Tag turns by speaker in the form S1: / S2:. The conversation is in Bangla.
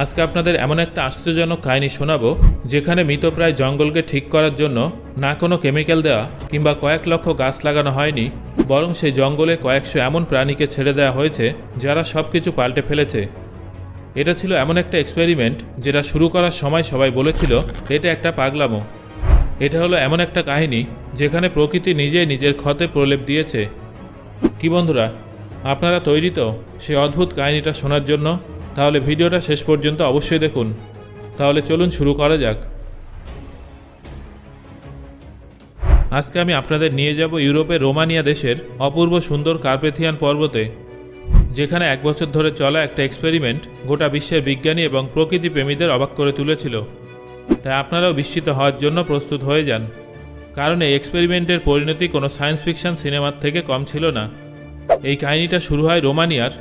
S1: আজকে আপনাদের এমন একটা আশ্চর্যজনক কাহিনী শোনাবো, যেখানে মৃতপ্রায় জঙ্গলকে ঠিক করার জন্য না কোনো কেমিক্যাল দেওয়া কিংবা কয়েক লক্ষ গাছ লাগানো হয়নি, বরং সেই জঙ্গলে কয়েকশো এমন প্রাণীকে ছেড়ে দেওয়া হয়েছে, যারা সব কিছু পাল্টে ফেলেছে। এটা ছিল এমন একটা এক্সপেরিমেন্ট যেটা শুরু করার সময় সবাই বলেছিল, এটা একটা পাগলামো। এটা হলো এমন একটা কাহিনী যেখানে প্রকৃতি নিজেই নিজের ক্ষতে প্রলেপ দিয়েছে। কি বন্ধুরা, আপনারা তৈরি তো সেই অদ্ভুত কাহিনীটা শোনার জন্য? তাহলে ভিডিওটা শেষ পর্যন্ত অবশ্যই দেখুন। তাহলে চলুন শুরু করা যাক। আজকে আমি আপনাদের নিয়ে যাব ইউরোপের রোমানিয়া দেশের অপূর্ব সুন্দর কার্পেথিয়ান পর্বতে, যেখানে এক বছর ধরে চলা একটা এক্সপেরিমেন্ট গোটা বিশ্বের বিজ্ঞানী এবং প্রকৃতি প্রেমীদের অবাক করে তুলেছিল। তাই আপনারাও বিস্মিত হওয়ার জন্য প্রস্তুত হয়ে যান, কারণ এই এক্সপেরিমেন্টের পরিণতি কোনো সায়েন্স ফিকশন সিনেমার থেকে কম ছিল না। এই কাহিনীটা শুরু হয় রোমানিয়ার